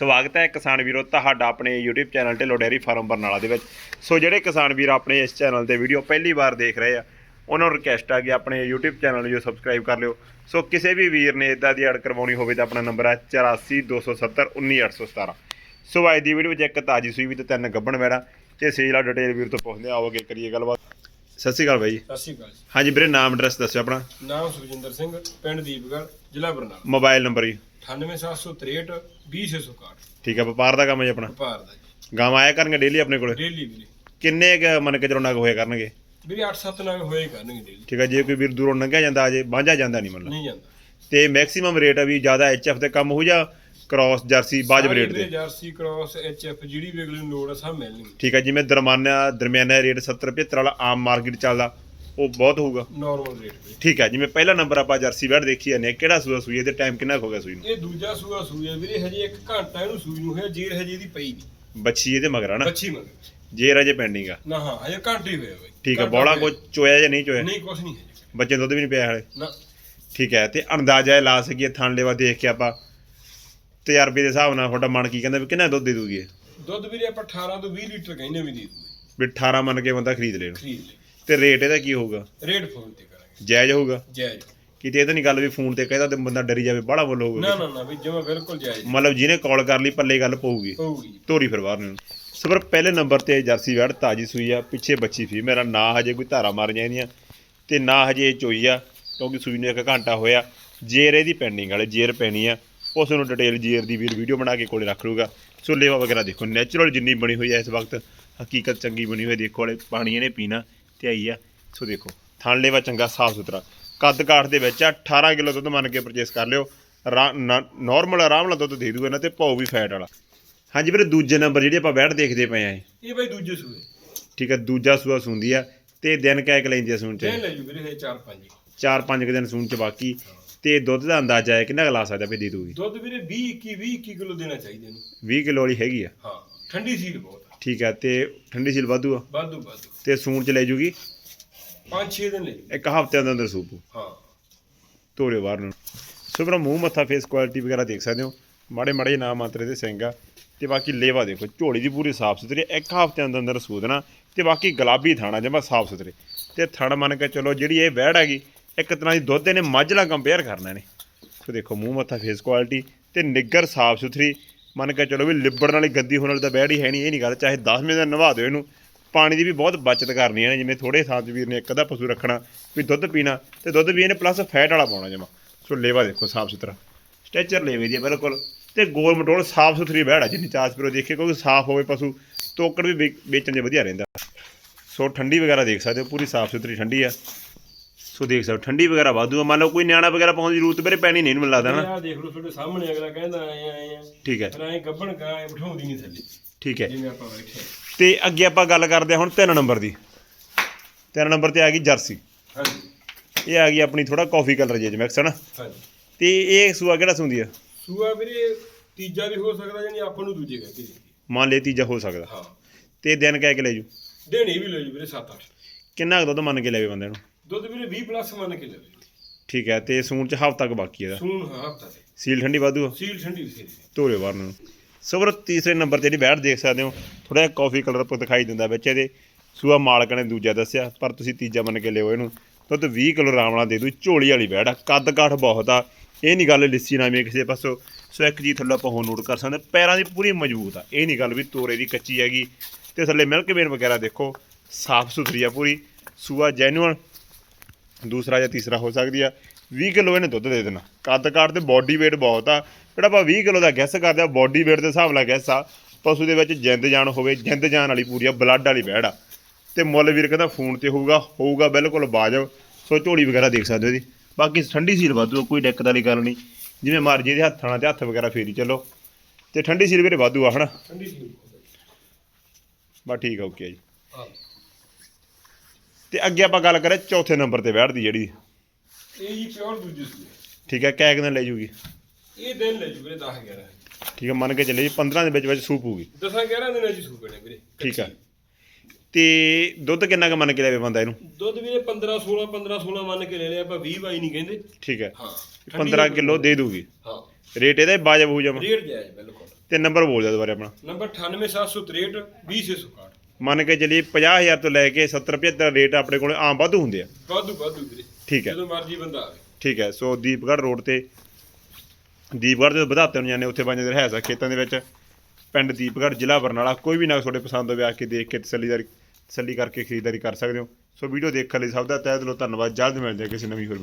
ਸਵਾਗਤ ਹੈ ਕਿਸਾਨ ਵੀਰੋ ਤੁਹਾਡਾ ਆਪਣੇ YouTube channel Dhillon dairy farm Barnala ਦੇ ਵਿੱਚ। ਸੋ ਜਿਹੜੇ ਕਿਸਾਨ ਵੀਰ ਆਪਣੇ ਇਸ ਚੈਨਲ ਤੇ ਵੀਡੀਓ ਪਹਿਲੀ ਵਾਰ ਦੇਖ ਰਹੇ ਆ ਉਹਨਾਂ ਨੂੰ ਰਿਕਵੈਸਟ ਆ ਕਿ ਆਪਣੇ YouTube ਚੈਨਲ ਨੂੰ ਜੋ ਸਬਸਕ੍ਰਾਈਬ ਕਰ ਲਿਓ। ਸੋ ਕਿਸੇ ਵੀ ਵੀਰ ਨੇ ਇਦਾਂ ਦੀ ਐਡ ਕਰਵਾਉਣੀ ਹੋਵੇ ਤਾਂ ਆਪਣਾ ਨੰਬਰ ਹੈ 8427191817 ਸੋ ਅੱਜ ਦੀ ਵੀਡੀਓ ਵਿੱਚ ਇੱਕ ਤਾਜੀ ਸੂਈ ਵੀ ਤੇ ਤਿੰਨ ਗੱਬਣ ਵੈੜਾ। ਤੇ ਸੇਲ ਆ ਡਿਟੇਲ ਵੀਰ ਤੋਂ ਪੁੱਛਦੇ ਆਓਗੇ ਕਰੀਏ ਗੱਲਬਾਤ। ਸਤਿ ਸ਼੍ਰੀ ਅਕਾਲ ਬਾਈ। ਜੀ ਸਤਿ ਸ਼੍ਰੀ ਅਕਾਲ ਹਾਂਜੀ ਵੀਰੇ ਨਾਮ ਐਡਰੈਸ ਦੱਸਿਓ ਆਪਣਾ। ਨਾਮ ਸੁਖਜਿੰਦਰ ਸਿੰਘ ਪਿੰਡ ਦੀਪਗੜ੍ਹ ਜ਼ਿਲ੍ਹਾ ਬਰਨਾਲਾ। ਮੋਬਾਈਲ ਨੰਬਰ ਜੀ। 98763 20661 ਠੀਕ ਹੈ ਵਪਾਰ ਦਾ ਕੰਮ ਹੈ ਜੀ ਆਪਣਾ? ਵਪਾਰ ਦਾ ਜੀ। ਗਾਵਾਂ ਆਇਆ ਕਰਨਗੇ ਡੇਲੀ ਆਪਣੇ ਕੋਲੇ? ਡੇਲੀ ਵੀਰੇ। ਕਿੰਨੇ ਕੁ ਮੰਨ ਕੇ ਚਲੋ ਨਗ ਹੋਇਆ ਕਰਨਗੇ? ਵੀਰੇ 8-7 ਨਾਲ ਹੋਏ ਕਰਨਗੇ ਡੇਲੀ ਠੀਕ ਹੈ ਜੇ ਕੋਈ ਵੀਰ ਦੂਰੋਂ ਲੰਘਿਆ ਜਾਂਦਾ ਅਜੇ ਬਾਂਝਾ ਜਾਂਦਾ ਨਹੀਂ ਮਤਲਬ ਨਹੀਂ ਜਾਂਦਾ। ਤੇ ਮੈਕਸਿਮਮ ਰੇਟ ਆ ਵੀ ਜ਼ਿਆਦਾ ਐਚਐਫ ਤੇ ਕੰਮ ਹੋ ਜਾ ਕ੍ਰਾਸ ਜਰਸੀ ਬਾਜਬ ਰੇਟ ਤੇ ਜਰਸੀ ਕ੍ਰਾਸ ਐਚਐਫ ਜਿਹੜੀ ਵੀ ਅਗਲੇ ਨੂੰ ਲੋੜ ਆ ਸਭ ਮਿਲਣਗੇ ਠੀਕ ਹੈ ਜਿਵੇਂ ਦਰਮਾਨਾ ਦਰਮਿਆਨਾ ਰੇਟ 70 75 ਵਾਲਾ ਆਮ ਮਾਰਕੀਟ ਚੱਲਦਾ। ਉਹ ਬਹੁਤ ਹੋਊਗਾ। ਨਾਰਮਲ ਰੇਟ ਵੀਰੇ ਠੀਕ ਹੈ ਜਿਵੇਂ ਪਹਿਲਾ ਨੰਬਰ ਆਪਾਂ ਜਰਸੀ ਬੈਡ ਦੇਖੀ ਜਾਂਦੇ ਹਾਂ ਕਿਹੜਾ ਸੂਆ ਸੂਈ ਇਹਦੇ ਟਾਈਮ ਕਿੰਨਾ ਕੁ ਹੋ ਗਿਆ ਸੂਈ ਨੂੰ? ਇਹ ਦੂਜਾ ਸੂਆ ਸੂਈ ਆ ਵੀਰੇ ਹਜੇ 1 ਘੰਟਾ ਇਹਨੂੰ ਸੂਈ ਨੂੰ ਹੋਇਆ ਜੇਰ ਹਜੇ ਇਹਦੀ ਪਈ ਨਹੀਂ। ਬੱਚੀ ਇਹਦੇ ਮਗਰ ਆ ਨਾ? ਬੱਚੀ ਮਗਰ। ਜੇ ਰਜੇ ਪੈਂਡਿੰਗ ਆ। ਨਾ ਹਾਂ ਹਜੇ ਘੰਟੇ ਹੋਇਆ ਬਾਈ। ਠੀਕ ਹੈ ਘੰਟਾ ਬੋਲਾ ਹੋਇਆ। ਕੋ ਚੋਇਆ ਜਾਂ ਨਹੀਂ ਚੋਇਆ? ਨਹੀਂ ਕੁਛ ਨਹੀਂ ਹਜੇ। ਬੱਚੇ ਦੁੱਧ ਵੀ ਨਹੀਂ ਪਿਆ ਹਲੇ? ਨਾ। ਠੀਕ ਹੈ ਤੇ ਅੰਦਾਜ਼ਾ ਇਹ ਲਾ ਸਕੀਏ ਥਣ ਲੈਵਾ ਦੇਖ ਕੇ ਆਪਾਂ। ਤਜਰਬੇ ਦੇ ਹਿਸਾਬ ਨਾਲ ਤੁਹਾਡਾ ਮਨ ਕੀ ਕਹਿੰਦਾ ਵੀ ਕਿੰਨਾ ਦੁੱਧ ਦੇ ਦੂਗੀ ਇਹ? ਦੁੱਧ ਵੀਰੇ ਆਪਾਂ 18 ਤੋਂ 20 ਲੀਟਰ ਕਹਿੰਦੇ ਵੀ ਦੇ ਦੂਗੇ। ਵੀ 18 ਮੰਨ ਕੇ ਬੰਦਾ ਖਰੀਦ ਲੈਣ ਖਰੀਦ ਲੈ ਤੇ ਰੇਟ ਇਹਦਾ ਕੀ ਹੋਊਗਾ? ਰੇਟ ਫੋਨ ਤੇ ਕਰਾਂਗੇ। ਜਾਇਜ਼ ਹੋਊਗਾ? ਜਾਇਜ਼। ਕਿਤੇ ਇਹ ਤਾਂ ਨਹੀਂ ਗੱਲ ਵੀ ਫੋਨ ਤੇ ਕਹਿੰਦਾ ਤੇ ਬੰਦਾ ਡਰੀ ਜਾਵੇ ਬੜਾ ਮੁੱਲ ਨਾ ਨਾ ਨਾ ਵੀ ਜਮਾ ਬਿਲਕੁਲ ਜਾਇਜ਼। ਮਤਲਬ ਜਿਹਨੇ ਕਾਲ ਕਰ ਲਈ ਪੱਲੇ ਗੱਲ ਪਊਗੀ। ਹੋਊਗੀ ਧੋਰੀ ਫਿਰ ਬਾਹਰ ਨੂੰ। ਸੋ ਪਰ ਪਹਿਲੇ ਨੰਬਰ ਤੇ ਜਰਸੀ ਵੈੜ ਤਾਜੀ ਸੂਈ ਆ ਪਿੱਛੇ ਬੱਚੀ ਫੀ ਮੇਰਾ ਨਾਂ ਹਜੇ ਕੋਈ ਧਾਰਾ ਮਾਰ ਜਾਂਦੀਆਂ ਤੇ ਨਾ ਹਜੇ ਚੋਈ ਆ ਕਿਉਂਕਿ ਸੂਈ ਨੂੰ ਇੱਕ ਘੰਟਾ ਹੋਇਆ। ਜੇਰ ਇਹਦੀ ਪੈਂਡਿੰਗ ਵਾਲੇ ਜੇਰ ਪੈਣੀ ਆ। ਉਸ ਨੂੰ ਡਿਟੇਲ ਜੇਰ ਦੀ ਵੀਰ ਵੀਡੀਓ ਬਣਾ ਕੇ ਕੋਲੇ ਰੱਖ ਲੂਗਾ ਸੋ ਲੇਵਾ ਵਗੈਰਾ ਦੇਖੋ ਨੈਚੁਰਲ ਜਿੰਨੀ ਬਣੀ ਹੋਈ ਹੈ ਇਸ ਵਕਤ। ਹਕੀਕਤ ਚੰਗੀ ਬਣੀ ਹੋਈ। ਦੇਖੋ ਵਾਲੇ ਪਾਣੀ ਇਹਨੇ ਪੀਣਾ। ਤੇ ਆਈ ਆ। ਸੋ ਦੇਖੋ ਥਣ ਲੇਵਾ ਚੰਗਾ ਸਾਫ਼ ਸੁਥਰਾ। ਕੱਦ ਕਾਠ ਦੇ ਵਿੱਚ ਆ 18 ਕਿਲੋ ਦੁੱਧ ਮੰਨ ਕੇ ਪਰਚੇਸ ਕਰ ਲਿਓ। ਨਾਰਮਲ ਆਰਾਮ ਨਾਲ ਦੁੱਧ ਦੇ ਦੂਗਾ ਨਾ ਤੇ ਭਾਉ ਵੀ ਫੈਟ ਵਾਲਾ। ਹਾਂਜੀ ਵੀਰੇ ਦੂਜੇ ਨੰਬਰ ਜਿਹੜੀ ਆਪਾਂ ਬੈਠ ਦੇਖਦੇ ਪਏ ਆਂ ਇਹ। ਬਾਈ ਦੂਜੇ ਸੂਏ। ਠੀਕ ਹੈ ਦੂਜਾ ਸੂਆ ਸੁੰਦੀ ਆ ਤੇ ਦਿਨ ਕਹਿ ਕੇ ਲੈਂਦੀ ਆ ਸੂਣ ਚ? ਦੇਣ ਲੈ ਜੂ ਵੀਰੇ ਇਹ 4-5 ਚਾਰ ਪੰਜ ਕੁ ਦਿਨ ਸੂਣ ਚ ਬਾਕੀ। ਤੇ ਦੁੱਧ ਦਾ ਅੰਦਾਜ਼ਾ ਹੈ ਕਿੰਨਾ ਕੁ ਲਾ ਸਕਦਾ ਵੀ ਦੇ ਦੂਗੀ? ਦੁੱਧ ਵੀਰੇ 20 21 20 21 ਕਿਲੋ ਦੇਣਾ ਚਾਹੀਦਾ ਇਹਨੂੰ। 20 ਕਿਲੋ ਵਾਲੀ ਹੈਗੀ ਆ। ਹਾਂ ਠੰਡੀ ਸੀਲ ਬਹੁਤ। ਆ ਠੀਕ ਹੈ ਤੇ ਠੰਡੀ ਸੀਲ ਵਾਧੂ ਆ? ਵਾਧੂ ਵਾਧੂ। ਤੇ ਸੂਣ ਚ ਲੈ ਜੂਗੀ? 5-6 ਦਿਨ ਲੈ ਇੱਕ ਹਫ਼ਤੇ ਦੇ ਅੰਦਰ ਸੂਪੂ। ਹਾਂ। ਤੋਰੇ ਬਾਹਰ ਨੂੰ। ਸੋ ਵੀਰੋ ਮੂੰਹ ਮੱਥਾ ਫੇਸ ਕੁਆਲਿਟੀ ਵਗੈਰਾ ਦੇਖ ਸਕਦੇ ਹੋ। ਮਾੜੇ ਮਾੜੇ ਨਾਮ ਮਾਤਰੇ ਦੇ ਸਿੰਘ ਆ। ਤੇ ਬਾਕੀ ਲੇਵਾ ਦੇਖੋ ਝੋਲੀ ਦੀ ਪੂਰੀ ਸਾਫ਼ ਸੁਥਰੀ ਇੱਕ ਹਫ਼ਤੇ ਦੇ ਅੰਦਰ ਸੂਦਣਾ ਤੇ ਬਾਕੀ ਗੁਲਾਬੀ ਥਾਣਾ ਜਮਾ ਸਾਫ਼ ਸੁਥਰੇ। ਤੇ ਥਣ ਮੰਨ ਕੇ ਚਲੋ ਜਿਹੜੀ ਇਹ ਵਹਿੜ ਹੈਗੀ ਇੱਕ ਤਰ੍ਹਾਂ ਦੀ ਦੁੱਧ ਇਹਨੇ ਮੱਝ ਨਾਲ ਕੰਪੇਅਰ ਕਰਨਾ ਨੇ ਸੋ ਦੇਖੋ ਮੂੰਹ ਮੱਥਾ ਫੇਸ ਕੁਆਲਿਟੀ ਤੇ ਨਿੱਗਰ ਸਾਫ਼ ਸੁਥਰੀ। ਮੰਨ ਕੇ ਚਲੋ ਵੀ ਲਿਬੜਨ ਵਾਲੀ ਗੰਦੀ ਹੋਣ ਵਾਲੀ ਤਾਂ ਵਹਿੜ ਹੀ ਹੈ ਨਹੀਂ, ਇਹ ਨਹੀਂ ਗੱਲ, ਚਾਹੇ 10 ਮਿੰਟ ਨਵਾ ਦਿਓ ਇਹਨੂੰ, ਪਾਣੀ ਦੀ ਵੀ ਬਹੁਤ ਬਚਤ ਕਰਨੀ ਹੈ ਜਿਵੇਂ ਥੋੜੇ ਸਾਥ ਵੀਰ ਨੇ ਇੱਕ ਅੱਧਾ ਪਸ਼ੂ ਰੱਖਣਾ, ਵੀ ਦੁੱਧ ਪੀਣਾ, ਤੇ ਦੁੱਧ ਵੀ ਇਹਨੇ ਪਲੱਸ ਫੈਟ ਵਾਲਾ ਪਾਉਣਾ ਜਮਾ। ਸੋ ਲੇਵਾ ਦੇਖੋ ਸਾਫ਼ ਸੁਥਰਾ। ਸਟੈਚਰ ਲੇਵੇ ਦੀ ਬਿਲਕੁਲ। ਤੇ ਗੋਲ ਮਟੋਲ ਸਾਫ਼ ਸੁਥਰੀ ਬਹਿੜ ਆ ਜਿੰਨੀ ਚਾਸ ਪਰੋ ਦੇਖੇ, ਕਿਉਂਕਿ ਸਾਫ਼ ਹੋਵੇ ਪਸ਼ੂ, ਤੋਕੜ ਵੀ ਵੇ- ਵੇਚਣ ਦੇ ਵਧੀਆ ਰਹਿੰਦਾ। ਸੋ ਠੰਡੀ ਵਗੈਰਾ ਦੇਖ ਸਕਦੇ ਹੋ, ਪੂਰੀ ਸਾਫ਼ ਸੁਥਰੀ ਠੰਡੀ ਆ ਸੋ ਦੇਖ ਸਕਦੇ ਠੰਡੀ ਵਗੈਰਾ ਵਾਧੂ ਆ। ਮੰਨ ਲਓ ਕੋਈ ਨਿਆਣਾ ਵਗੈਰਾ ਪਾਉਣ ਦੀ ਜ਼ਰੂਰਤ ਮੇਰੇ ਪੈਣੀ ਨਹੀਂ ਮੈਨੂੰ ਲੱਗਦਾ ਨਾ। ਆਹ ਦੇਖ ਲਓ ਤੁਹਾਡੇ ਸਾਹਮਣੇ ਅਗਲਾ ਕਹਿੰਦਾ ਆਏ ਆਏ ਆ ਠੀਕ ਹੈ। ਫਿਰ ਐਂ ਗੱਬਣ ਕਾ ਐਂ ਬਿਠਾਉਂਦੀ ਨਹੀਂ ਥੱਲੇ। ਠੀਕ ਹੈ। ਜਿਵੇਂ ਆਪਾਂ ਬੈਠੇ ਤੇ ਅੱਗੇ ਆਪਾਂ ਗੱਲ ਕਰਦੇ ਹਾਂ ਹੁਣ ਤਿੰਨ ਨੰਬਰ ਦੀ। ਤਿੰਨ ਨੰਬਰ ਤੇ ਆ ਗਈ ਜਰਸੀ। ਹਾਂਜੀ। ਇਹ ਆ ਗਈ ਆਪਣੀ ਥੋੜਾ ਕਾਫੀ ਕਲਰ ਜੇ ਮਿਕਸ ਹੈ ਨਾ? ਹਾਂਜੀ। ਤੇ ਇਹ ਸੂਆ ਕਿਹੜਾ ਸੁੰਦੀ ਆ? ਸੂਆ ਵੀਰੇ ਤੀਜਾ ਵੀ ਹੋ ਸਕਦਾ ਜਾਨੀ ਆਪਾਂ ਨੂੰ ਦੂਜੇ ਕਹਿੰਦੇ ਮੰਨ ਲੈ ਤੀਜਾ ਹੋ ਸਕਦਾ। ਹਾਂ। ਤੇ ਦਿਨ ਕਹਿ ਕੇ ਲੈ ਜੂ ਦੇਣੀ ਵੀ ਲੈ ਜੂ ਵੀਰੇ 7-8 ਕਿੰਨਾ ਕੁ ਦੁੱਧ ਮੰਨ ਕੇ ਲੈਵੇ ਬੰਦੇ ਨੂੰ? ਦੁੱਧ ਵੀਰੇ 20 ਪਲੱਸ ਮੰਨ ਕੇ ਲਵੇ ਠੀਕ ਹੈ ਤੇ ਸੂਣ ਚ ਹਫ਼ਤਾ ਤੱਕ ਬਾਕੀ ਇਹਦਾ। ਹਾਂ ਹਫਤਾ ਤੇ। ਸੀਲ ਠੰਡੀ ਵਾਧੂ ਆ? ਸੀਲ ਠੰਡੀ ਸੀ ਧੋਰੇ ਬਾਹਰ ਨੂੰ। ਸਬਰ ਤੀਸਰੇ ਨੰਬਰ ਤੇ ਜਿਹੜੀ ਬੈਠ ਦੇਖ ਸਕਦੇ ਹੋ ਥੋੜਾ ਜਿਹਾ ਕਾਫੀ ਕਲਰ ਪਰ ਦਿਖਾਈ ਦਿੰਦਾ ਵਿੱਚ ਇਹਦੇ। ਸੂਆ ਮਾਲਕ ਨੇ ਦੂਜਾ ਦੱਸਿਆ ਪਰ ਤੁਸੀਂ ਤੀਜਾ ਮੰਨ ਕੇ ਲਿਓ ਇਹਨੂੰ। ਦੁੱਧ 20 ਕਿਲੋ ਨਾਲ ਦੇ ਦੂ ਝੋਲੀ ਵਾਲੀ ਬੈੜ ਆ ਕੱਦ ਕਾਠ ਬਹੁਤ ਆ। ਇਹ ਨਹੀਂ ਗੱਲ ਲਿੱਸੀ ਨਾ ਮੇ ਕਿਸੇ ਪਾਸੋਂ। ਸੋ ਇੱਕ ਜੀ ਥੱਲੇ ਆਪਾਂ ਹੋਰ ਨੋਟ ਕਰ ਸਕਦੇ ਹਾਂ। ਪੈਰਾਂ ਦੀ ਪੂਰੀ ਮਜ਼ਬੂਤ ਆ। ਇਹ ਨਹੀਂ ਗੱਲ ਵੀ ਤੋਰੇ ਦੀ ਕੱਚੀ ਹੈਗੀ। ਤੇ ਥੱਲੇ ਮਿਲਕ ਵੇਨ ਵਗੈਰਾ ਦੇਖੋ ਸਾਫ਼ ਸੁਥਰੀ ਆ ਪੂਰੀ। ਸੂਆ ਜੈਨੂਅਨ ਦੂਸਰਾ ਜਾਂ ਤੀਸਰਾ ਹੋ ਸਕਦੀ ਆ। 20 ਕਿਲੋ ਇਹਨੇ ਦੁੱਧ ਦੇ ਦੇਣਾ। ਕੱਦ ਕਾਠ ਤੇ ਬਾਡੀ weight ਬਹੁਤ ਆ। ਜਿਹੜਾ ਆਪਾਂ 20 ਕਿਲੋ ਦਾ ਗੈਸ ਕਰਦੇ ਆ ਬਾਡੀ weight ਦੇ ਹਿਸਾਬ ਨਾਲ ਗੈਸ ਆ। ਪਸ਼ੂ ਦੇ ਵਿੱਚ ਜਿੰਦ ਜਾਨ ਹੋਵੇ ਜਿੰਦ ਜਾਨ ਵਾਲੀ ਪੂਰੀ ਆ ਬਲੱਡ ਵਾਲੀ ਵਹਿੜ ਆ। ਤੇ ਮੁੱਲ ਵੀਰ ਕਹਿੰਦਾ ਫੋਨ ਤੇ ਹੋਊਗਾ ਹੋਊਗਾ ਬਿਲਕੁਲ ਬਾਜਬ ਸੋ ਝੋਲੀ ਵਗੈਰਾ ਦੇਖ ਸਕਦੇ ਹੋ ਇਹਦੀ ਬਾਕੀ ਠੰਡੀ ਸੀਲ ਵਾਧੂ ਕੋਈ ਦਿੱਕਤ ਵਾਲੀ ਗੱਲ ਨਹੀਂ। ਜਿਵੇਂ ਮਰਜ਼ੀ ਦੇ ਹੱਥਾਂ ਨਾਲ ਤੇ ਹੱਥ ਵਗੈਰਾ ਫੇਰੀ ਚੱਲੋ। ਤੇ ਠੰਡੀ ਸੀਲ ਵੀਰੇ ਵਾਧੂ ਆ ਹਨਾ? ਠੰਡੀ ਸੀਲ। ਬਸ ਠੀਕ ਆ ਓਕੇ ਜੀ। ਹਾਂ। ਤੇ ਅੱਗੇ ਆਪਾਂ ਗੱਲ ਕਰਾਂ ਚੌਥੇ ਨੰਬਰ ਤੇ ਵਹਿੜ ਦੀ ਜਿਹੜੀ। ਇਹ ਜੀ ਪਿਓਰ ਦੂਜੀ ਸੂਏ ਠੀਕ ਹੈ ਕੈਕ ਦਿਨ ਲੈ ਜੂਗੀ। ਇਹ ਦਿਨ ਲੈ ਜੂ ਵੀਰੇ 10 11 ਠੀਕ ਹੈ ਮੰਨ ਕੇ ਚੱਲੇ ਜੀ 15 ਦੇ ਵਿੱਚ ਵਿੱਚ ਸੂਪ ਹੋਊਗੀ। 10 11 ਦਿਨਾਂ ਚ ਸੂਪੇ ਨੇ ਵੀਰੇ ਠੀਕ ਹੈ। ਤੇ ਦੁੱਧ ਕਿੰਨਾ ਕੁ ਮੰਨ ਕੇ ਲੈਵੇ ਬੰਦਾ ਇਹਨੂੰ? ਦੁੱਧ ਵੀਰੇ 15 16 15 16 ਮੰਨ ਕੇ ਲੈ ਲਿਆ ਆਪਾਂ 20 ਬਾਈ ਨਹੀਂ ਕਹਿੰਦੇ। ਠੀਕ ਹੈ। ਹਾਂ 15 ਕਿਲੋ ਦੇ ਦੂਗੀ। ਹਾਂ। ਰੇਟ ਇਹਦਾ ਬਾਜਬ ਹੋ ਜਾਵਾ। ਰੇਟ ਜਾਇਜ਼ ਬਿਲਕੁਲ। ਤੇ ਨੰਬਰ ਬੋਲ ਦਿਓ ਦੁਬਾਰਾ ਆਪਣਾ। ਨੰਬਰ 98763 20661 ਮੰਨ ਕੇ ਚੱਲੀਏ 50000 ਤੋਂ ਲੈ ਕੇ 70 75 ਰੇਟ ਆਪਣੇ ਕੋਲ ਆਮ ਵਾਧੂ ਹੁੰਦੇ ਆ। ਵਾਧੂ ਵਾਧੂ ਵੀਰੇ। ਠੀਕ ਹੈ। ਜਦੋਂ ਮਰਜ਼ੀ ਬੰਦਾ ਆਵੇ। ਠੀਕ ਹੈ ਸੋ ਦੀਪਗੜ੍ਹ ਰੋਡ ਤੇ ਦੀਪਗੜ੍ਹ ਦੇ ਵਧਾਤੇ ਨੂੰ ਜਾਂਦੇ ਉੱਥੇ ਬੰਦੇ ਦੇ ਰਹਿਸਾ ਖੇਤਾਂ ਦੇ ਵਿੱਚ। ਪਿੰਡ ਦੀਪਗੜ੍ਹ ਜ਼ਿਲ੍ਹਾ ਬਰਨਾਲਾ ਕੋਈ ਵੀ ਨਾ ਤੁਹਾਡੇ ਪਸੰਦ ਹੋਵੇ ਆ ਕੇ ਦੇਖ ਕੇ ਤਸੱਲੀਦਾਰੀ ਤਸੱਲੀ ਕਰਕੇ ਖਰੀਦਦਾਰੀ ਕਰ ਸਕਦੇ ਹੋ। ਸੋ ਵੀਡੀਓ ਦੇਖਣ ਲਈ ਸਭ ਦਾ ਤਹਿ ਦਿਲੋਂ ਧੰਨਵਾਦ। ਜਲਦ ਮਿਲਦੇ ਹਾਂ ਕਿਸੇ ਨਵੀਂ ਹੋਰ